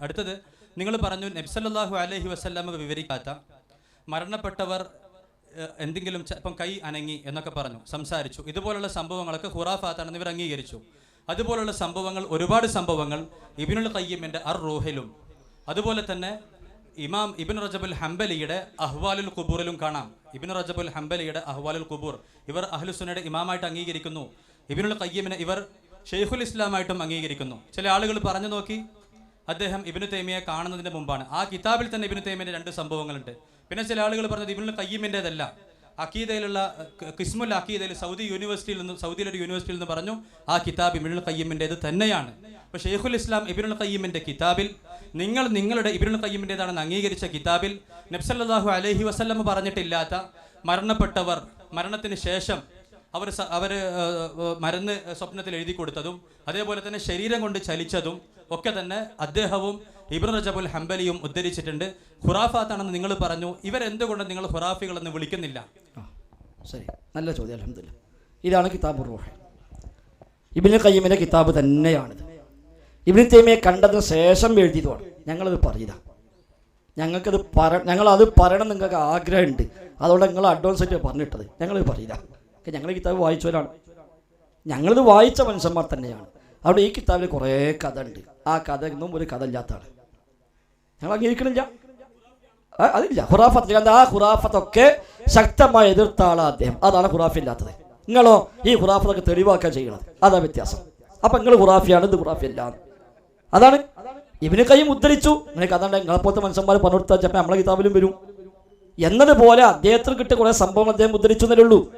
അടുത്തത് നിങ്ങൾ പറഞ്ഞു നബ്സല്ലാഹു അലഹി വസ്ല്ലാമ വിവരിക്കാത്ത മരണപ്പെട്ടവർ എന്തെങ്കിലും ഇപ്പം കൈ അനങ്ങി എന്നൊക്കെ പറഞ്ഞു സംസാരിച്ചു. ഇതുപോലുള്ള സംഭവങ്ങളൊക്കെ ഹുറാഫാത്താണെന്ന് ഇവർ അംഗീകരിച്ചു. അതുപോലുള്ള സംഭവങ്ങൾ ഒരുപാട് സംഭവങ്ങൾ ഇബിനുൽ കയ്യമിന്റെ അർ റൂഹിലും അതുപോലെ തന്നെ ഇമാം ഇബിൻ റജബുൽ ഹംബലിയുടെ അഹ്വാലുൽ കുബൂറിലും കാണാം. ഇബിൻ റജബുൽ ഹംബലിയുടെ അഹ്വാലുൽ കുബൂർ ഇവർ അഹ്ലുസുനയുടെ ഇമാമായിട്ട് അംഗീകരിക്കുന്നു. ഇബിനുൽ കയ്യമിനെ ഇവർ ഷെയ്ഖുൽ ഇസ്ലാമായിട്ടും അംഗീകരിക്കുന്നു. ചില ആളുകൾ പറഞ്ഞു നോക്കി അദ്ദേഹം ഇബിനു തൈമിയെ കാണുന്നതിന് മുമ്പാണ്. ആ കിതാബിൽ തന്നെ ഇബിനു തൈമിന്റെ രണ്ട് സംഭവങ്ങളുണ്ട്. പിന്നെ ചില ആളുകൾ പറഞ്ഞത് ഇബിനു കയ്യമിന്റെതല്ല അക്കീദയിലുള്ള കിസ്മുൽ അക്കീദയിൽ സൗദി യൂണിവേഴ്സിറ്റിയിൽ നിന്ന് സൗദിയിലെ യൂണിവേഴ്സിറ്റിയിൽ നിന്ന് പറഞ്ഞു ആ കിതാബ് ഇബിനുൽ കയ്യമിന്റെത് തന്നെയാണ്. അപ്പോൾ ഷെയ്ഖുൽ ഇസ്ലാം ഇബിനുൽ കയ്യമിന്റെ കിതാബിൽ നിങ്ങൾ നിങ്ങളുടെ ഇബിനുൽ കയ്യമിന്റെതാണെന്ന് അംഗീകരിച്ച കിതാബിൽ നബ്സല്ലാഹു അലഹി വസല്ലം പറഞ്ഞിട്ടില്ലാത്ത മരണപ്പെട്ടവർ മരണത്തിന് ശേഷം അവർ അവർ മരുന്ന് സ്വപ്നത്തിൽ എഴുതി കൊടുത്തതും അതേപോലെ തന്നെ ശരീരം കൊണ്ട് ചലിച്ചതും ഒക്കെ തന്നെ അദ്ദേഹവും ഇബ്രു റജബുൽ ഹംബലിയും ഉദ്ധരിച്ചിട്ടുണ്ട്. ഖുറാഫാത്താണെന്ന് നിങ്ങൾ പറഞ്ഞു ഇവരെന്തുകൊണ്ട് നിങ്ങൾ ഖുറാഫികളെന്ന് വിളിക്കുന്നില്ല? ശരി. നല്ല ചോദ്യം അലഹമില്ല ഇതാണ് കിതാബ് റൂഹ്. ഇബിന് കയ്യമിന്റെ കിതാബ് തന്നെയാണിത്. ഇബിന് തേമിയെ കണ്ടതിന് ശേഷം എഴുതിയതുമാണ്. ഞങ്ങളത് പറയുക ഞങ്ങൾക്കത് പറ ഞങ്ങളത് പറയണം നിങ്ങൾക്ക് ആഗ്രഹമുണ്ട്. അതുകൊണ്ട് നിങ്ങൾ അഡ്വാൻസ് ആയിട്ട് പറഞ്ഞിട്ടത് ഞങ്ങളത് പറയില്ല. ഞങ്ങൾ കിതാബ് വായിച്ചവരാണ്. ഞങ്ങളിത് വായിച്ച മനുഷ്യന്മാർ തന്നെയാണ്. അവിടെ ഈ കിതാബിൽ കുറേ കഥ ഉണ്ട് ആ കഥ ഒന്നും ഒരു കഥ ഇല്ലാത്തതാണ് ഞങ്ങൾ അംഗീകരിക്കണില്ല. അതില്ല. ഖുറാഫത്ത് ആ ഖുറാഫത്തൊക്കെ ശക്തമായി എതിർത്ത ആളാണ് അദ്ദേഹം. അതാണ് ഖുറാഫി ഇല്ലാത്തത്. നിങ്ങളോ ഈ ഖുറാഫത്തൊക്കെ തെളിവാക്കാൻ ചെയ്യണത്. അതാ വ്യത്യാസം. അപ്പം നിങ്ങൾ ഖുറാഫിയാണ് ഇത് ഖുറാഫി അതാണ്. ഇവന് കൈ ഉദ്ധരിച്ചു നിനക്ക് അതാണ്ട് നിങ്ങളെപ്പോലത്തെ മനുഷ്യന്മാർ പണിയെടുത്ത ചിലപ്പോൾ നമ്മളെ കിതാബിലും വരും. എന്നതുപോലെ അദ്ദേഹത്തിന് കിട്ടിയ കുറേ സംഭവം അദ്ദേഹം ഉദ്ധരിച്ചു എന്നേ ഉള്ളൂ.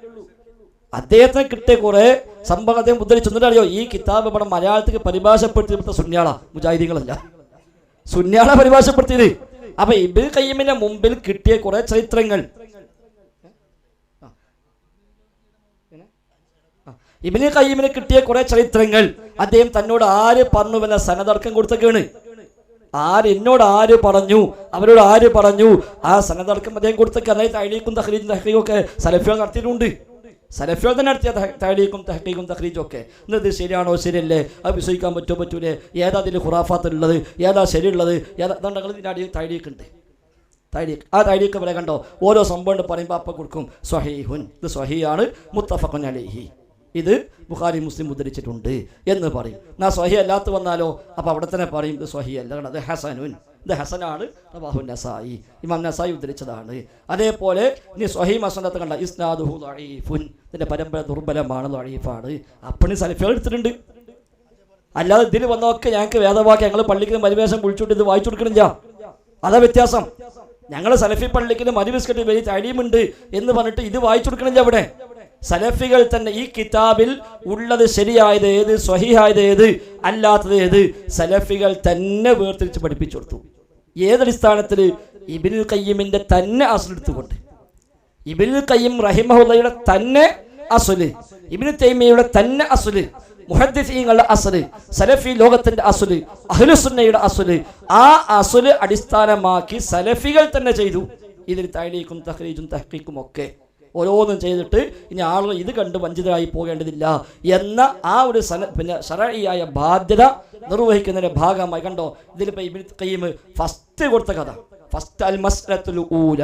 അദ്ദേഹത്തിന് കിട്ടിയ കുറെ സംഭവം അദ്ദേഹം ഉദ്ധരിച്ചു. അറിയോ ഈ കിതാബ് ഇവിടെ മലയാളത്തിൽ പരിഭാഷപ്പെടുത്തിയപ്പെട്ട സുന്യാള മുജാഹിദികളല്ല സുന്യാള പരിഭാഷപ്പെടുത്തിയത്. അപ്പൊ ഇബിൻ കയ്യമിന്റെ മുമ്പിൽ കിട്ടിയ കുറെ ചരിത്രങ്ങൾ. ഇബിന് കയ്യമിന് കിട്ടിയ കുറെ ചരിത്രങ്ങൾ. അദ്ദേഹം തന്നോട് ആര് പറഞ്ഞു വല്ല സനതർക്കം കൊടുത്തൊക്കെയാണ്. ആര് എന്നോട് ആര് പറഞ്ഞു അവരോട് ആര് പറഞ്ഞു ആ സനതർക്കം അദ്ദേഹം കൊടുത്തൊക്കെ. അതായത് തൈലീക്കും തഹ്രീജും തഹ്രീക്കും ഒക്കെ സലഫികൾ നടത്തിയിട്ടുണ്ട്. സലഫികൾ തന്നെ നടത്തിയ തഹലീക്കും തഹ്രീക്കും തഹ്രീജും ഒക്കെ എന്നത് ശരിയാണോ ശരിയല്ലേ? അത് വിശ്വസിക്കാൻ പറ്റുമോ പറ്റൂലേ? ഏതാ അതിൽ ഖുറാഫാത്തുള്ളത്? ഏതാ ശരിയുള്ളത്? ഏതാ അതുകൊണ്ട് ഇതിന്റെ അടിയിൽ തൈലീക്കുണ്ട് തൈരീഖ് ആ തൈരീഖ് വരെ കണ്ടോ? ഓരോ സംഭവം പറയുമ്പോൾ അപ്പം കൊടുക്കും. സ്വഹീഹുൻ. ഇത് സ്വഹിയാണ്. മുത്തഫഖുൻ അലിഹി. ഇത് ബുഖാരി മുസ്ലിം ഉദ്ധരിച്ചിട്ടുണ്ട് എന്ന് പറയും. എന്നാ സ്വഹി അല്ലാത്ത വന്നാലോ? അപ്പോൾ അവിടെ തന്നെ പറയും ഇത് സ്വഹി അല്ല അത് ഹസനുൻ. ഇത് ഹസനാണ്. റവാഹു നസായി. ഇമാം നസായി ഉദ്ധരിച്ചതാണ്. അതേപോലെ ഇനി സ്വഹി മസനത്ത് കണ്ട? ഇസ്നാദുഹു ലഈഫുൻ ഇതിന്റെ പരമ്പര ദുർബലമാണ് ലഈഫാണ് അപ്പണി സലഫികൾ എടുത്തിട്ടുണ്ട്. അല്ലാതെ ഇതിൽ വന്നതൊക്കെ ഞങ്ങൾക്ക് വേദവാക്യം ഞങ്ങൾ പള്ളിക്ക് പരിവേഷം വിളിച്ചുകൊണ്ട് ഇത് വായിച്ചു കൊടുക്കണില്ല. അതാ വ്യത്യാസം. ഞങ്ങൾ സലഫി പള്ളിക്ക് മരുബിസ്കറ്റ് വലിയ തടിയുമുണ്ട് എന്ന് പറഞ്ഞിട്ട് ഇത് വായിച്ചു കൊടുക്കണില്ല അവിടെ. സലഫികൾ തന്നെ ഈ കിതാബിൽ ഉള്ളത് ശരിയായത് ഏത് സ്വഹിയായത് ഏത് അല്ലാത്തത് ഏത് സലഫികൾ തന്നെ വേർതിരിച്ച് പഠിപ്പിച്ചു കൊടുത്തു. ഏതടിസ്ഥാനത്തിൽ ഇബിനുൽ കയ്യമിന്റെ തന്നെ അസലെടുത്തുകൊണ്ട് ഇബിനുൽ കയ്യം റഹിമഹുല്ലയുടെ തന്നെ അസുൽ. ഇബിനു തൈമിയയുടെ തന്നെ അസുൽ. മുഹദ്ദീങ്ങളുടെ അസുൽ. സലഫി ലോകത്തിന്റെ അസുൽ. അഹ്ലുസുന്നയുടെ അസുൽ. ആ അസുൽ അടിസ്ഥാനമാക്കി സലഫികൾ തന്നെ ചെയ്തു. ഇതിൽ തൈലീക്കും തഹ്രീജും തഹ്ഖീക്കും ഒക്കെ ഓരോന്നും ചെയ്തിട്ട് ഇനി ആളുകൾ ഇത് കണ്ട് വഞ്ചിതരായി പോകേണ്ടതില്ല എന്ന ആ ഒരു സന പിന്നെ ശരഴിയായ ബാധ്യത നിർവഹിക്കുന്നതിന്റെ ഭാഗമായി. കണ്ടോ? ഇതിലിപ്പോൾ ഇബിൻ കയ്യം ഫസ്റ്റ് കൊടുത്ത കഥ. ഫസ്റ്റ് അൽ മസ്ലത്തുൽ ഊല.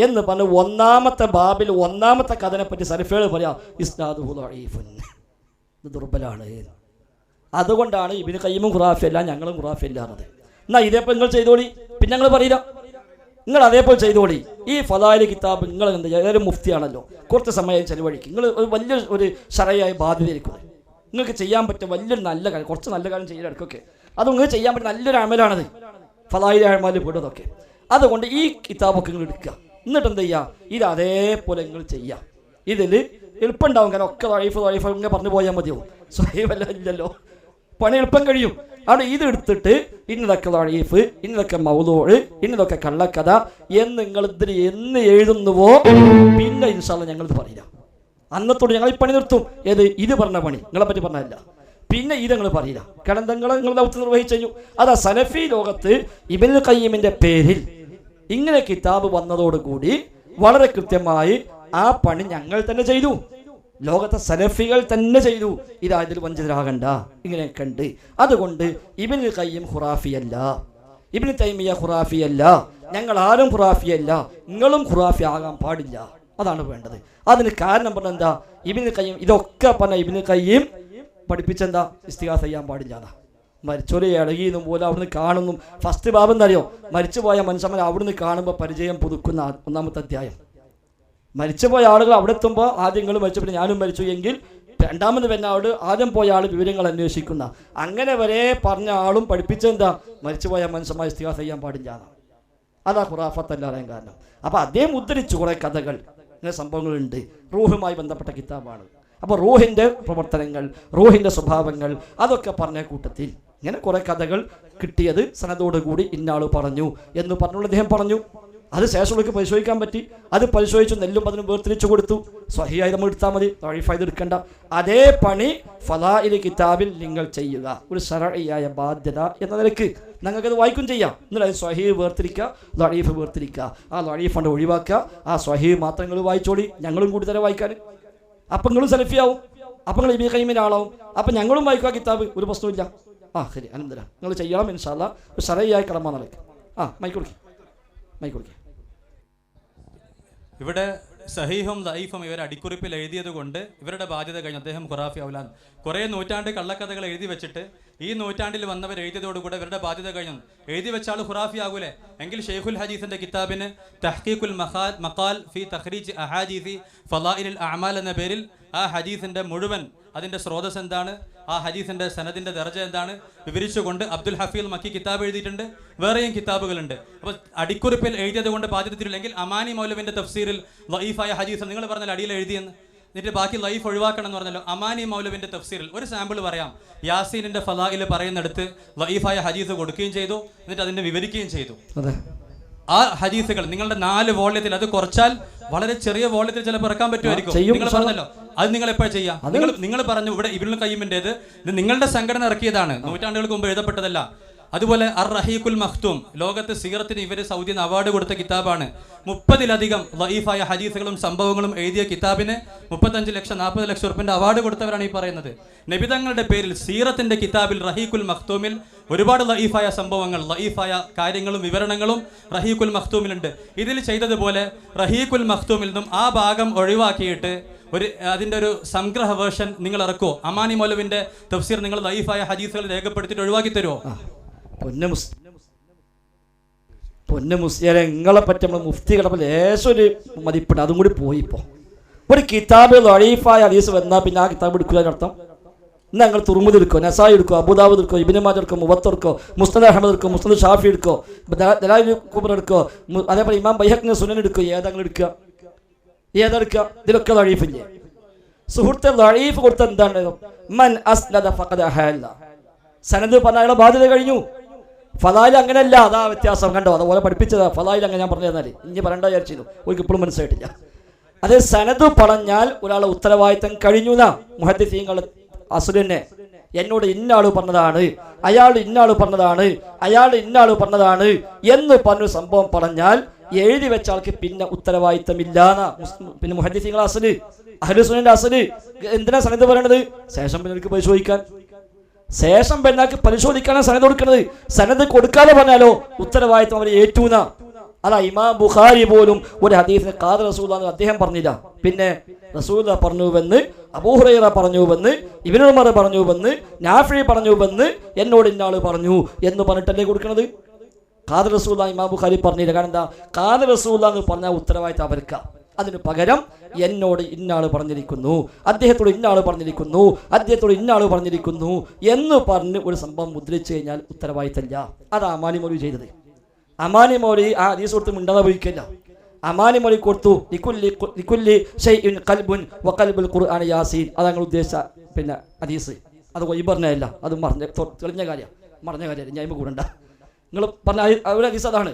എന്ന് പറഞ്ഞ് ഒന്നാമത്തെ ബാബിൽ ഒന്നാമത്തെ കഥനെ പറ്റി സരിഫേൾ പറയാം ഇത് ദുർബലാണ്. അതുകൊണ്ടാണ് ഇബിന് കയ്യമും ഖുറാഫിയല്ല ഞങ്ങളും ഖുറാഫിയല്ല എന്നത് എന്നാ ഇതേപോലെ നിങ്ങൾ ചെയ്തോളി. പിന്നെ ഞങ്ങൾ പറയില്ല. നിങ്ങൾ അതേപോലെ ചെയ്തോളി. ഈ ഫലാലി കിതാബ് നിങ്ങൾ എന്താ? ഏതൊരു മുഫ്തിയാണല്ലോ. കുറച്ച് സമയം ചെലവഴിക്കും. നിങ്ങൾ ഒരു വലിയ ഒരു ഷറയായ ബാധ്യതയായിരിക്കും നിങ്ങൾക്ക് ചെയ്യാൻ പറ്റിയ വലിയൊരു നല്ല കാര്യം കുറച്ച് നല്ല കാര്യം ചെയ്യാൻ ഇടയ്ക്കൊക്കെ. അത് നിങ്ങൾക്ക് ചെയ്യാൻ പറ്റിയ നല്ലൊരു അമലാണത്. ഫലായിലെ അമലിൽ പെടുന്നതൊക്കെ. അതുകൊണ്ട് ഈ കിതാബൊക്കെ നിങ്ങൾ എടുക്കുക. എന്നിട്ട് എന്ത് ചെയ്യുക ഇത് അതേപോലെ നിങ്ങൾ ചെയ്യുക ഇതിൽ എളുപ്പമുണ്ടാവും. കാരണം ഒക്കെ വൈഫ് വൈഫ് ഇങ്ങനെ പറഞ്ഞു പോയാൽ മതിയോ സ്വയമല്ല ഇല്ലല്ലോ. പണി എളുപ്പം കഴിയും. അവിടെ ഇത് എടുത്തിട്ട് ഇന്നതൊക്കെ വഴീഫ് ഇന്നതൊക്കെ മൗതോഴ് ഇന്നതൊക്കെ കള്ളക്കഥ എന്ന് നിങ്ങൾ ഇതിന് എന്ന് എഴുതുന്നുവോ പിന്നെ ഇൻഷാല്ല ഞങ്ങളിത് പറയില്ല. അന്നത്തോട് ഞങ്ങൾ ഈ പണി നിർത്തും. ഏത്? ഇത് പറഞ്ഞ പണി. നിങ്ങളെ പറ്റി പറഞ്ഞല്ല പിന്നെ ഇത് ഞങ്ങൾ പറയില്ല. കാരണം നിങ്ങൾ നിങ്ങൾ ദൗത്യം നിർവഹിച്ചു കഴിഞ്ഞു. അതാ സലഫി ലോകത്ത് ഇബിൻ കയ്യമിന്റെ പേരിൽ ഇങ്ങനെ കിതാബ് വന്നതോടുകൂടി വളരെ കൃത്യമായി ആ പണി ഞങ്ങൾ തന്നെ ചെയ്തു. ലോകത്തെ സലഫികൾ തന്നെ ചെയ്തു. ഇതാ ഇതിൽ വഞ്ചിതരാകണ്ട. ഇങ്ങനെ കണ്ട്. അതുകൊണ്ട് ഇബിന് കയ്യും ഖുറാഫിയല്ല. ഇബിന് തൈമിയ ഖുറാഫിയല്ല. ഞങ്ങൾ ആരും ഖുറാഫിയല്ല. നിങ്ങളും ഖുറാഫി ആകാൻ പാടില്ല. അതാണ് വേണ്ടത്. അതിന് കാരണം പറഞ്ഞ എന്താ? ഇബിന് കയ്യും ഇതൊക്കെ പറഞ്ഞ ഇബിന് കയ്യും പഠിപ്പിച്ചെന്താ? ഇസ്തിഹാസ് ചെയ്യാൻ പാടില്ല എന്നാ. മരിച്ചോലെ ഇളകിയെന്നും പോലെ അവിടുന്ന് കാണുന്നു. ഫസ്റ്റ് ഭാവം എന്നറിയോ മരിച്ചുപോയ മനുഷ്യന്മാർ അവിടുന്ന് കാണുമ്പോൾ പരിചയം പുതുക്കുന്ന ഒന്നാമത്തെ അധ്യായം. മരിച്ചുപോയ ആളുകൾ അവിടെ എത്തുമ്പോൾ ആദ്യം നിങ്ങൾ മരിച്ചപ്പോൾ ഞാനും മരിച്ചു എങ്കിൽ രണ്ടാമത് ആളോട് ആദ്യം പോയ ആൾ വിവരങ്ങൾ അന്വേഷിക്കുന്ന. അങ്ങനെ വരെ പറഞ്ഞ ആളും പഠിപ്പിച്ചെന്താ? മരിച്ചുപോയ മനുഷ്യന്മാർ ഇസ്തിഹാസ ചെയ്യാൻ പാടില്ല അതാ ഖുറാഫത്ത് അറിയാൻ കാരണം. അപ്പോൾ അദ്ദേഹം ഉദ്ധരിച്ചു കുറേ കഥകൾ ഇങ്ങനെ സംഭവങ്ങളുണ്ട്. റൂഹുമായി ബന്ധപ്പെട്ട കിതാബാണ്. അപ്പോൾ റൂഹിന്റെ പ്രവർത്തനങ്ങൾ റൂഹിന്റെ സ്വഭാവങ്ങൾ അതൊക്കെ പറഞ്ഞ കൂട്ടത്തിൽ. ഇങ്ങനെ കുറേ കഥകൾ കിട്ടിയത് സനതോടുകൂടി ഇന്നാൾ പറഞ്ഞു എന്ന് പറഞ്ഞുള്ള അദ്ദേഹം പറഞ്ഞു. അത് ശേഷമുള്ളവർക്ക് പരിശോധിക്കാൻ പറ്റി. അത് പരിശോധിച്ചു നെല്ലും അതിന് വേർതിരിച്ചു കൊടുത്തു. സ്വഹിയായി നമ്മൾ എടുത്താൽ മതി. തഴിഫായത് എടുക്കേണ്ട. അതേ പണി ഫലായിലെ കിതാബിൽ നിങ്ങൾ ചെയ്യുക. ഒരു ശരഴിയായ ബാധ്യത എന്ന നിലയ്ക്ക് നിങ്ങൾക്കത് വായിക്കും ചെയ്യാം. എന്നിട്ട് സ്വഹീ വേർതിരിക്കുക ലഴീഫ് വേർതിരിക്കുക. ആ ലഴീഫ് ഫണ്ട് ഒഴിവാക്കുക. ആ സ്വഹീ മാത്രം നിങ്ങൾ വായിച്ചോളി. ഞങ്ങളും കൂടി തന്നെ വായിക്കാൻ. അപ്പം നിങ്ങളും സെൽഫിയാവും. അപ്പം നിങ്ങൾ ഇബി കൈമിന്റെ ആളാവും. അപ്പം ഞങ്ങളും വായിക്കുക കിതാബ്. ഒരു പ്രശ്നമില്ല ആ ശരി അനന്തര നിങ്ങൾ ചെയ്യണം ഇൻഷാല്ല ഒരു ശരയായ കടമ നടക്കുക ആ മൈക്ക് കൊടുക്കി. മൈക്ക് കൊടുക്കി. ഇവിടെ സഹീഹും ലൈഫും ഇവർ അടിക്കുറിപ്പിൽ എഴുതിയത് കൊണ്ട് ഇവരുടെ ബാധ്യത കഴിഞ്ഞു. അദ്ദേഹം ഖുറാഫി ഔലാൻ കുറേ നൂറ്റാണ്ട് കള്ളക്കഥകൾ എഴുതി വെച്ചിട്ട് ഈ നൂറ്റാണ്ടിൽ വന്നവർ എഴുതിയതോടുകൂടെ ഇവരുടെ ബാധ്യത കഴിഞ്ഞു. എഴുതി വെച്ചാൽ ഖുറാഫി ആകൂലേ? എങ്കിൽ ഷെയ്ഖുൽ ഹദീസിന്റെ കിതാബിന് തഹ്ഖീഖുൽ മഖാൽ മഖാൽ ഫി തഹ്രീജ് അഹാജീസി ഫലാ ഇൽ അഹമാൽ എന്ന പേരിൽ ആ ഹദീസിന്റെ മുഴുവൻ അതിന്റെ സ്രോതസ് എന്താണ്? ആ ഹദീസിന്റെ സനദിന്റെ ദർജ എന്താണ്? വിവരിച്ചുകൊണ്ട് അബ്ദുൽ ഹഫീൽ മക്കി കിതാബ് എഴുതിയിട്ടുണ്ട്. വേറെയും കിതാബുകളുണ്ട്. അപ്പോൾ അടിക്കുറിപ്പിൽ എഴുതിയത് കൊണ്ട് ബാധ്യതയില്ലെങ്കിൽ അമാനി മൗലവിന്റെ തഫ്സീറിൽ ലൈഫായ ഹദീസ് നിങ്ങൾ പറഞ്ഞാൽ അടിയിൽ എഴുതിയെന്ന്. എന്നിട്ട് ബാക്കി ലൈഫ് ഒഴിവാക്കണം എന്ന് പറഞ്ഞല്ലോ. അമാനി മൗലവിന്റെ തഫ്സീറിൽ ഒരു സാമ്പിൾ പറയാം. യാസീനിന്റെ ഫലാഹിൽ പറയുന്നിടത്ത് ലൈഫായ ഹദീസ് കൊടുക്കുകയും ചെയ്തു. എന്നിട്ട് അതിനെ വിവരിക്കുകയും ചെയ്തു. അതെ. ആ ഹദീസുകൾ നിങ്ങളുടെ നാല് വോള്യത്തിൽ അത് കുറച്ചാൽ വളരെ ചെറിയ വോള്യത്തിൽ ചിലപ്പോൾ ഇറക്കാൻ പറ്റുമായിരിക്കും. നിങ്ങൾ പറഞ്ഞല്ലോ. അത് നിങ്ങൾ എപ്പോഴും ചെയ്യാം നിങ്ങൾ നിങ്ങൾ പറഞ്ഞു ഇവിടെ ഇബിനുൽ കയ്യിമിന്റെത് ഇത് നിങ്ങളുടെ സംഘടന ഇറക്കിയതാണ്. നൂറ്റാണ്ടുകൾക്ക് മുമ്പ് എഴുതപ്പെട്ടതല്ല. അതുപോലെ അർ റഹീഖുൽ മഖ്തൂം ലോകത്ത് സീറത്തിന് ഇവർ സൗദിന് അവാർഡ് കൊടുത്ത കിതാബാണ്. മുപ്പതിലധികം ലൈഫായ ഹദീസുകളും സംഭവങ്ങളും എഴുതിയ കിതാബിന് മുപ്പത്തഞ്ച് ലക്ഷം നാൽപ്പത് ലക്ഷം ഉറുപ്പിന്റെ അവാർഡ് കൊടുത്തവരാണ് ഈ പറയുന്നത്. നബിതങ്ങളുടെ പേരിൽ സീറത്തിന്റെ കിതാബിൽ റഹീഖുൽ മഖ്തൂമിൽ ഒരുപാട് ലൈഫായ സംഭവങ്ങൾ ലൈഫായ കാര്യങ്ങളും വിവരണങ്ങളും റഹീഖുൽ മഖ്തൂമിലുണ്ട്. ഇതിൽ ചെയ്തതുപോലെ റഹീഖുൽ മഖ്തൂമിൽ നിന്നും ആ ഭാഗം ഒഴിവാക്കിയിട്ട് ഒരു അതിന്റെ ഒരു സംഗ്രഹ വേർഷൻ നിങ്ങൾ ഇറക്കുമോ അമാനി മൗലവിന്റെ തഫ്സീർ നിങ്ങൾ ലൈഫായ ഹദീസുകൾ രേഖപ്പെടുത്തിയിട്ട് ഒഴിവാക്കി തരുമോ പൊന്ന മുസ്ലിം പൊന്ന മുസ്ലിയാരെ നിങ്ങളെ പറ്റി നമ്മൾ മുഫ്തി കിടപ്പോൾ ലേശം മതിപ്പുണ്ട്. അതും കൂടി പോയി ഇപ്പോൾ ഒരു കിതാബ് ലൈഫായ ഹദീസ് വന്നാൽ പിന്നെ ആ കിതാബ് എടുക്കുക അർത്ഥം ഞങ്ങൾ തുറമുദ് എടുക്കോ നസായി എടുക്കോ അബുദാബുദ് എടുക്കോ ഇബിനുമാജ് എടുക്കോ മുബത്ത് എടുക്കോ മുസ്തദ് അഹമ്മദ് എടുക്കോ മുസ്തദ് ഷാഫി എടുക്കോ ദലാലി കുബർ എടുക്കോ അതേപോലെ ഇമാം ബൈഹക്കിന് സുനൻ എടുക്കോ ഏതാങ്ങൾ എടുക്കുക? ഏതെടുക്കുക ഇതിലൊക്കെ ലഴീഫില്ലേ സുഹൃത്തെ വഴീഫ് കൊടുത്ത എന്താണ്? മൻ അസ്നദ ഫഖദ അഹല്ല സനദ് പറഞ്ഞ ബാധ്യത കഴിഞ്ഞു. ഫലായിൽ അങ്ങനെയല്ല അതാ വ്യത്യാസം. കണ്ടോ? അതുപോലെ പഠിപ്പിച്ചതാ. ഫലായിൽ അങ്ങനെ ഞാൻ പറഞ്ഞു തന്നാൽ ഇനി പറയണ്ട വിചാരിച്ചിരുന്നു. ഒരിക്കൽ ഇപ്പോഴും മനസ്സിലായിട്ടില്ല. അത് സനദ് പറഞ്ഞാൽ ഒരാളെ ഉത്തരവാദിത്തം കഴിഞ്ഞു എന്നാ അസുരനെ. എന്നോട് ഇന്നാൾ പറഞ്ഞതാണ്. അയാൾ ഇന്നാൾ പറഞ്ഞതാണ്. അയാൾ ഇന്നാൾ പറഞ്ഞതാണ് എന്ന് പറഞ്ഞൊരു സംഭവം പറഞ്ഞാൽ എഴുതി വെച്ച ആൾക്ക് പിന്നെ ഉത്തരവാദിത്തമില്ലാന്ന പിന്നെ മുഹദ്ദീങ്ങൾ അസൽ അഹ്ലുസുനന്റെ അസൽ. എന്തിനാ സനദ് പറയണത്? ശേഷം പിന്നെ എനിക്ക് പരിശോധിക്കാൻ. ശേഷം പെണ്ണാക്ക് പരിശോധിക്കാനാണ് സനത് കൊടുക്കുന്നത് സനത് കൊടുക്കാതെ പറഞ്ഞാലോ ഉത്തരവാദിത്വം അവർ ഏറ്റൂന്ന. അതാ ഇമാം ബുഖാരി പോലും ഒരു ഹദീസിന് കാദ് റസൂലാന്ന് അദ്ദേഹം പറഞ്ഞില്ല. പിന്നെ റസൂല പറഞ്ഞുവെന്ന് അബൂഹുറൈറ പറഞ്ഞുവെന്ന് ഇബിനുമർ പറഞ്ഞുവെന്ന് നാഫി പറഞ്ഞുവെന്ന് എന്നോട് ഇന്നാൾ പറഞ്ഞു എന്ന് പറഞ്ഞിട്ടല്ലേ കൊടുക്കുന്നത് കാദ് റസൂല ഇമാം ബുഖാരി പറഞ്ഞില്ല. കാരണം എന്താ? കാദ് റസൂല എന്ന് പറഞ്ഞാൽ ഉത്തരവാദിത്തം അവർക്ക. അതിന് പകരം എന്നോട് ഇന്നാൾ പറഞ്ഞിരിക്കുന്നു. അദ്ദേഹത്തോട് ഇന്നാൾ പറഞ്ഞിരിക്കുന്നു. അദ്ദേഹത്തോട് ഇന്നാൾ പറഞ്ഞിരിക്കുന്നു എന്ന് പറഞ്ഞ് ഒരു സംഭവം മുദ്രിച്ചു കഴിഞ്ഞാൽ ഉത്തരവാദിത്തമില്ല. അതാ അമാനി ചെയ്തത്. അമാനി മൗലി ആ ഹദീസ് കൊടുത്ത് മിണ്ടാതെ പോയിക്കല്ല അമാനി മൗലി കൊടുത്തു വഖൽബുൽ ഖുർആൻ യാസീൻ. അതാ നിങ്ങൾ ഉദ്ദേശിച്ച പിന്നെ ഹദീസ്. അത് വൈ പറഞ്ഞതല്ല അത് മറഞ്ഞ തെളിഞ്ഞ കാര്യം. മറഞ്ഞ കാര്യം ഞാൻ കൂടണ്ട. നിങ്ങൾ പറഞ്ഞ അവിടെ ഹദീസ് അതാണ്.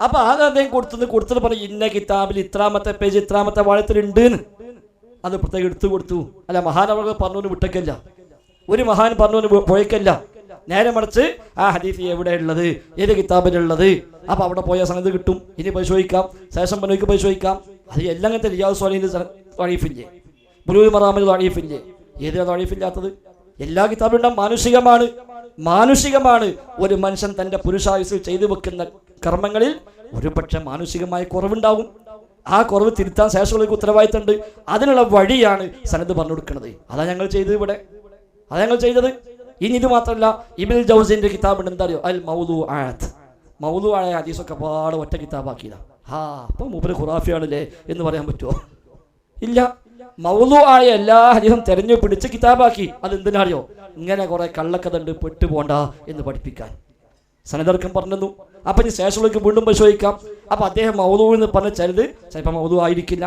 അപ്പൊ അത് അദ്ദേഹം കൊടുത്തത് കൊടുത്തത് പറഞ്ഞു ഇന്ന കിതാബിൽ ഇത്രാമത്തെ പേജ് ഇത്രാമത്തെ വാഴത്തിലുണ്ട് അത് പ്രത്യേകം എടുത്തു കൊടുത്തു. അല്ല മഹാനവർ പറഞ്ഞൊന്നും വിട്ടേക്കല്ല. ഒരു മഹാൻ പറഞ്ഞൊന്നും പോയേക്കല്ല. നേരെ മറിച്ച് ആ ഹദീഫ് എവിടെ ഉള്ളത് ഏത് കിതാബിലുള്ളത്? അപ്പൊ അവിടെ പോയ സംഗതി കിട്ടും. ഇനി പരിശോധിക്കാം. ശേഷം പനോയ്ക്ക് പരിശോധിക്കാം. അത് എല്ലാം അങ്ങനത്തെ റിയാസ് സ്വാലിന്റെ വഴീഫില്ലേ ബുലൂൽ മറാമിൽ വഴീഫില്ലേ വണീഫില്ലാത്തത് വഴീഫില്ലാത്തത് എല്ലാ കിതാബിലും മാനുഷികമാണ്. മാനുഷികമാണ്. ഒരു മനുഷ്യൻ തന്റെ പുരുഷായുസിൽ ചെയ്തു വെക്കുന്ന കർമ്മങ്ങളിൽ ഒരുപക്ഷെ മാനുഷികമായ കുറവുണ്ടാവും ആ കുറവ് തിരുത്താൻ ശേഷമുള്ള ഉത്തരവാദിത്തമുണ്ട്. അതിനുള്ള വഴിയാണ് സനത് പറഞ്ഞു കൊടുക്കുന്നത് അതാ ഞങ്ങൾ ചെയ്തത് ഇവിടെ. അതാ ഞങ്ങൾ ചെയ്തത്. ഇനി ഇത് മാത്രമല്ല ഇബിൽ ജൗസിന്റെ കിതാബ് എന്താ അറിയോ അൽ മൗലു ആയത് മൗലു ആയ ഹദീസൊക്കെ പാടെ ഒറ്റ കിതാബാക്കിയതാണ് ഹാ അപ്പം മൂപ്പര് ഖുറാഫിയാണല്ലേ എന്ന് പറയാൻ പറ്റുമോ ഇല്ല. മൗലു ആയ എല്ലാ ഹരിഹും തെരഞ്ഞു പിടിച്ച് കിതാബാക്കി. അത് എന്തിനറിയോ ഇങ്ങനെ കുറെ കള്ളക്കഥണ്ട് പെട്ടു പോണ്ട എന്ന് പഠിപ്പിക്കാൻ. സനദർക്കം പറഞ്ഞു അപ്പൊ ഇനി ശേഷമുള്ളവർക്ക് വീണ്ടും പരിശോധിക്കാം. അപ്പൊ അദ്ദേഹം മൗലു എന്ന് പറഞ്ഞ ചിലത് ചിലപ്പോൾ മൗലു ആയിരിക്കില്ല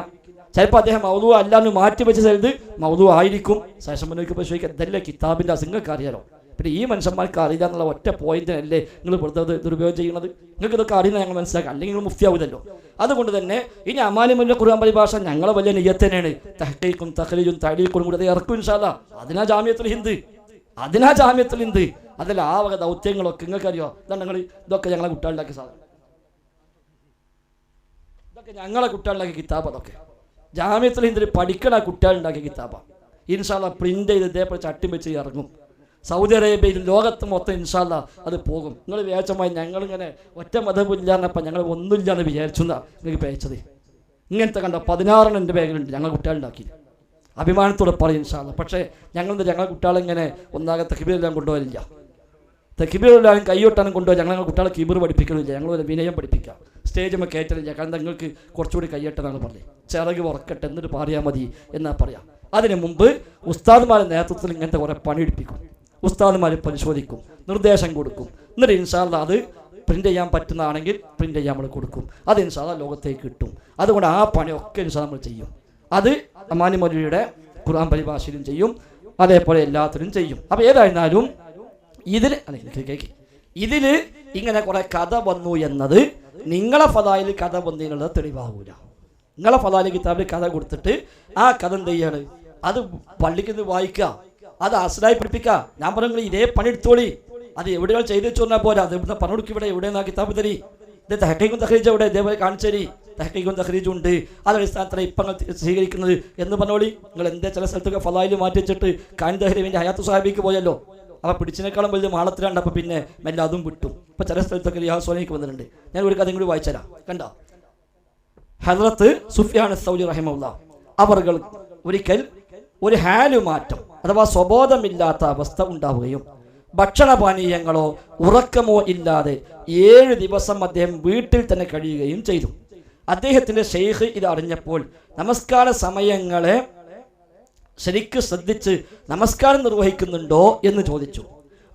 ചിലപ്പോൾ അദ്ദേഹം മൗതു അല്ല എന്ന് മാറ്റി വെച്ച ചിലത് മൗതു ആയിരിക്കും. ശേഷം മുന്നോട്ട് പരിശോധിക്കാം ഇതല്ലേ കിതാബിന്റെ അസിങ്ങൾക്ക് അറിയാലോ? പിന്നെ ഈ മനുഷ്യന്മാർക്ക് അറിയില്ല എന്നുള്ള ഒറ്റ പോയിന്റിനല്ലേ നിങ്ങൾ വെറുതെ ദുരുപയോഗം ചെയ്യുന്നത്? നിങ്ങൾക്ക് ഇതൊക്കെ അറിയുന്ന ഞങ്ങൾ മനസ്സിലാക്കാം. അല്ലെങ്കിൽ നിങ്ങൾ മുഫ്തിയാവില്ലല്ലോ. അതുകൊണ്ട് തന്നെ ഇനി അമാലിമുല്ല ഖുർആൻ പരിഭാഷ ഞങ്ങളെ വലിയ നെയ്യത്ത് തന്നെയാണ്. തഹക്കീക്കും തഹലീജും തഴീക്കും കൂടെ ഇറക്കും ഇൻഷാല്ല അതിനാ ജാമ്യത്തിൽ ഹിന്ദ്. അതിനാ ജാമ്യത്തിൽ ഹിന്ദ്. അതിൽ ആ വക ദൗത്യങ്ങളൊക്കെ നിങ്ങൾക്ക് അറിയോ? ഇതാണ് ഞങ്ങൾ ഇതൊക്കെ ഞങ്ങളെ കുട്ടികളുണ്ടാക്കിയ സാധനം. ഇതൊക്കെ ഞങ്ങളെ കുട്ടികളുണ്ടാക്കിയ കിതാബ് അതൊക്കെ. ജാമ്യത്തിൽ ഹിന്ദിൽ പഠിക്കണ കുട്ടികളുണ്ടാക്കിയ കിതാബാണ് ഇൻഷാല്ല പ്രിന്റ് ചെയ്ത് ഇതേപോലെ ചട്ടി വെച്ച് ഇറങ്ങും. സൗദി അറേബ്യയിൽ ലോകത്ത് മൊത്തം ഇൻഷാല്ല അത് പോകും. നിങ്ങൾ വിചാരിച്ചമായി ഞങ്ങളിങ്ങനെ ഒറ്റ മതമില്ലാന്നപ്പം ഞങ്ങൾ ഒന്നുമില്ലാന്ന് വിചാരിച്ചു എന്നാണ് നിങ്ങൾക്ക് പേച്ചത്. ഇങ്ങനത്തെ കണ്ട പതിനാറെണ്ണം എന്റെ ബാഗിലുണ്ട് ഞങ്ങൾ കുട്ടികളുണ്ടാക്കി അഭിമാനത്തോടെ പറയും ഇൻഷാല്ല പക്ഷേ ഞങ്ങൾ ഞങ്ങളെ കുട്ടികളിങ്ങനെ ഒന്നാകെ തക്കിബിലെല്ലാം കൊണ്ടുപോകില്ല തെക്കിബിലെല്ലാം കൈയോട്ടാണ് കൊണ്ടുപോയി. ഞങ്ങൾ കുട്ടികളെ കീബർ പഠിപ്പിക്കണില്ല. ഞങ്ങൾ വിനയം പഠിപ്പിക്കാം. സ്റ്റേജ് നമ്മൾ കയറ്റലില്ല കാരണം നിങ്ങൾക്ക് കുറച്ചുകൂടി കയ്യേട്ടതാണ് പറഞ്ഞത് ചിറക് ഉറക്കട്ടെ എന്നിട്ട് പറയാൽ മതി എന്നാ പറയാം. അതിനു മുമ്പ് ഉസ്താദ്മാരുടെ നേതൃത്വത്തിൽ ഇങ്ങനത്തെ കുറേ പണിയെടുപ്പിക്കും. ഉസ്താദ്മാർ പരിശോധിക്കും നിർദ്ദേശം കൊടുക്കും. എന്നിട്ട് ഇൻഷാല്ല അത് പ്രിന്റ് ചെയ്യാൻ പറ്റുന്നതാണെങ്കിൽ പ്രിന്റ് ചെയ്യാൻ നമ്മൾ കൊടുക്കും. അത് ഇൻഷാല്ല ലോകത്തേക്ക് കിട്ടും. അതുകൊണ്ട് ആ പണിയൊക്കെ ഇൻഷാ നമ്മൾ ചെയ്യും. അത് അമാനിമൊഴിയുടെ ഖുർആൻ പരിഭാഷയിലും ചെയ്യും. അതേപോലെ എല്ലാത്തിനും ചെയ്യും. അപ്പോൾ ഏതായിരുന്നാലും ഇതിൽ. ഇതിൽ ഇങ്ങനെ കുറെ കഥ വന്നു എന്നത് നിങ്ങളെ ഫതായിൽ കഥ വന്നതിനുള്ള തെളിവാകൂല നിങ്ങളെ ഫതായിൽ കിതാബിൽ കഥ കൊടുത്തിട്ട് ആ കഥ എന്ത് ചെയ്യാണ്? അത് പള്ളിക്ക് നിന്ന് വായിക്കുക അത് അസലായി പഠിപ്പിക്കുക ഞാൻ പറഞ്ഞു ഇതേ പണി എടുത്തോളി. അത് എവിടെയാണ് ചെയ്തു വെച്ചു പറഞ്ഞാൽ പോരാ. അത് ഇവിടുന്ന് പറഞ്ഞു ഇവിടെ എവിടെയെന്നാ കിതാബ് തരി. ഇത് തഹക്കൈക്കും തഹ്രീജ് എവിടെ? ഇതേപോലെ കാണിച്ചേരി. തഹക്കൈക്കും തഹ്രീജും ഉണ്ട്. അത് അടിസ്ഥാനത്തിൽ ഇപ്പം സ്വീകരിക്കുന്നത്. എന്ന് പറഞ്ഞോളി. നിങ്ങൾ എന്താ ചില സ്ഥലത്തൊക്കെ ഫലായിൽ മാറ്റി വെച്ചിട്ട് കാനി തഹരീമിന്റെ ഹയാത്തു സാഹിബിക്ക് പോയല്ലോ. അവ പിടിച്ചതിനേക്കാളും വലിയ മാളത്തിലാണ്. അപ്പോൾ പിന്നെ മെല്ലെ അതും വിട്ടു. ഇപ്പൊ ചില സ്ഥലത്തൊക്കെ ലിഹാസ് സോനിക്ക് വന്നിട്ടുണ്ട്. ഞാൻ ഒരു കഥയും കൂടി വായിച്ചാലാ. കണ്ട? ഹദ്രത്ത് സുഫിയാൻ സൗലി റഹിമുള്ള അവർകൾ ഒരിക്കൽ ഒരു ഹാലു മാറ്റം അഥവാ സ്വബോധമില്ലാത്ത അവസ്ഥ ഉണ്ടാവുകയും ഭക്ഷണപാനീയങ്ങളോ ഉറക്കമോ ഇല്ലാതെ ഏഴ് ദിവസം അദ്ദേഹം വീട്ടിൽ തന്നെ കഴിയുകയും ചെയ്തു. അദ്ദേഹത്തിന്റെ ഷെയ്ഖ് ഇത് അറിഞ്ഞപ്പോൾ നമസ്കാര സമയങ്ങളെ ശരിക്ക് ശ്രദ്ധിച്ച് നമസ്കാരം നിർവഹിക്കുന്നുണ്ടോ എന്ന് ചോദിച്ചു.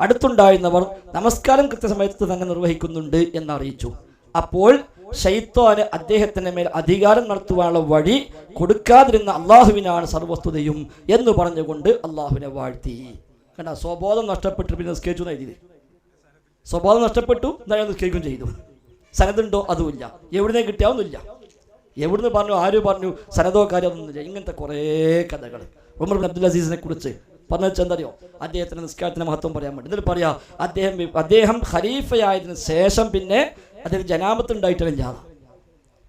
അടുത്തുണ്ടായിരുന്നവർ നമസ്കാരം കൃത്യസമയത്ത് തന്നെ നിർവഹിക്കുന്നുണ്ട് എന്ന് അറിയിച്ചു അപ്പോൾ ഷെയ്ത്തോന് അദ്ദേഹത്തിന്റെ മേൽ അധികാരം നടത്തുവാനുള്ള വഴി കൊടുക്കാതിരുന്ന അള്ളാഹുവിനാണ് സർവസ്തുതയും എന്ന് പറഞ്ഞുകൊണ്ട് അള്ളാഹുവിനെ വാഴ്ത്തി. കണ്ട സ്വബോധം നഷ്ടപ്പെട്ടു പിന്നെ നിസ്കരിച്ചു എഴുതി സ്വബോധം നഷ്ടപ്പെട്ടു എന്നാലും നിസ്കരിക്കുകയും ചെയ്തു. സനതുണ്ടോ? അതുമില്ല. എവിടുന്നേ കിട്ടിയാവുന്നില്ല എവിടുന്ന് പറഞ്ഞു? ആര് പറഞ്ഞു? സനതോ കാര്യമൊന്നുമില്ല. ഇങ്ങനത്തെ കുറേ കഥകൾ. ഉമർ അബ്ദുൽ അസീസിനെ കുറിച്ച് പറഞ്ഞു അദ്ദേഹത്തിന് നിസ്കാരത്തിന്റെ മഹത്വം പറയാൻ വേണ്ടി. എന്നിട്ട് പറയാ അദ്ദേഹം അദ്ദേഹം ഖലീഫയായതിനു ശേഷം പിന്നെ അദ്ദേഹം ജനാമത്ത് ഉണ്ടായിട്ടില്ല.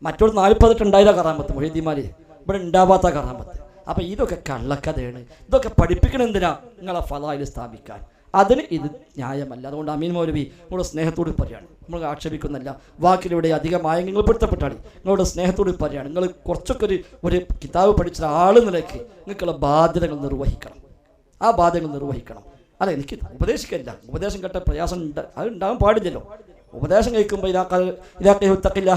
മറ്റൊരു നാൽപ്പതെട്ട് ഉണ്ടായതാ കറാമത്ത് മൊഹീദിമാര് ഇവിടെ ഉണ്ടാവാത്ത കറാമത്ത്. അപ്പൊ ഇതൊക്കെ കള്ളക്കഥയാണ്. ഇതൊക്കെ പഠിപ്പിക്കണം എന്തിനാ? നിങ്ങളെ ഫലായിൽ സ്ഥാപിക്കാൻ. അതിന് ഇത് ന്യായമല്ല. അതുകൊണ്ട് അമീൻ മൗലവി നിങ്ങളുടെ സ്നേഹത്തോട് പറയാണ് നമ്മൾ ആക്ഷേപിക്കുന്നില്ല. വാക്കിലൂടെ അധികമായ നിങ്ങൾ പൊരുത്തപ്പെട്ടാണ് നിങ്ങളുടെ സ്നേഹത്തോട് പറയാണ് നിങ്ങൾ കുറച്ചൊക്കെ ഒരു ഒരു കിതാബ് പഠിച്ച ആൾ നിലയ്ക്ക് നിങ്ങൾക്കുള്ള ബാധ്യതകൾ നിർവഹിക്കണം. ആ ബാധ്യതകൾ നിർവഹിക്കണം. അല്ല എനിക്ക് ഉപദേശിക്കല്ല ഉപദേശം കേട്ട പ്രയാസം അത് ഉണ്ടാകാൻ പാടില്ലല്ലോ. ഉപദേശം കേൾക്കുമ്പോൾ ഇതാക്കില്ല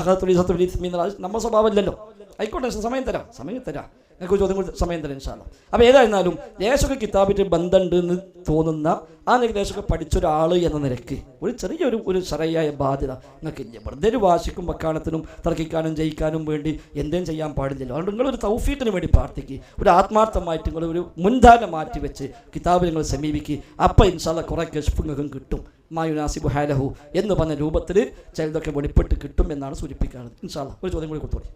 നമ്മുടെ സ്വഭാവമല്ലല്ലോ ആയിക്കോട്ടെ സമയം തരാം. സമയം തരാം. നിങ്ങൾക്ക് ചോദ്യം സമയം തരാം ഇൻഷാല്ല അപ്പോൾ ഏതായിരുന്നാലും ദേശമൊക്കെ കിതാബിന്റെ ബന്ധമുണ്ട് എന്ന് തോന്നുന്ന ആ ദേശമൊക്കെ പഠിച്ച ഒരാൾ എന്ന നിലയ്ക്ക് ഒരു ചെറിയൊരു ഒരു ശരയായ ബാധ്യത നിങ്ങൾക്ക് വെറുതെ ഒരു വാശിക്കും വക്കാണത്തിനും തർക്കിക്കാനും ജയിക്കാനും വേണ്ടി എന്തേലും ചെയ്യാൻ പാടില്ലല്ലോ. അതുകൊണ്ട് നിങ്ങളൊരു തൗഫീത്തിന് വേണ്ടി പ്രാർത്ഥിക്കുക ഒരു ആത്മാർത്ഥമായിട്ട് നിങ്ങൾ ഒരു മുൻധാരണ മാറ്റി വെച്ച് കിതാബ് നിങ്ങൾ സമീപിക്കുക അപ്പോൾ ഇൻഷാല്ല കുറേ കശിപ്പ് നിങ്ങൾക്കും കിട്ടും. മായുനാസിബു ഹാലഹു എന്ന് പറഞ്ഞ രൂപത്തിൽ ചിലതൊക്കെ വെളിപ്പെട്ട് കിട്ടും എന്നാണ് സൂചിപ്പിക്കുന്നത് ഇൻഷാല്ല ഒരു ചോദ്യം കൂടി കൊടുത്തോളി.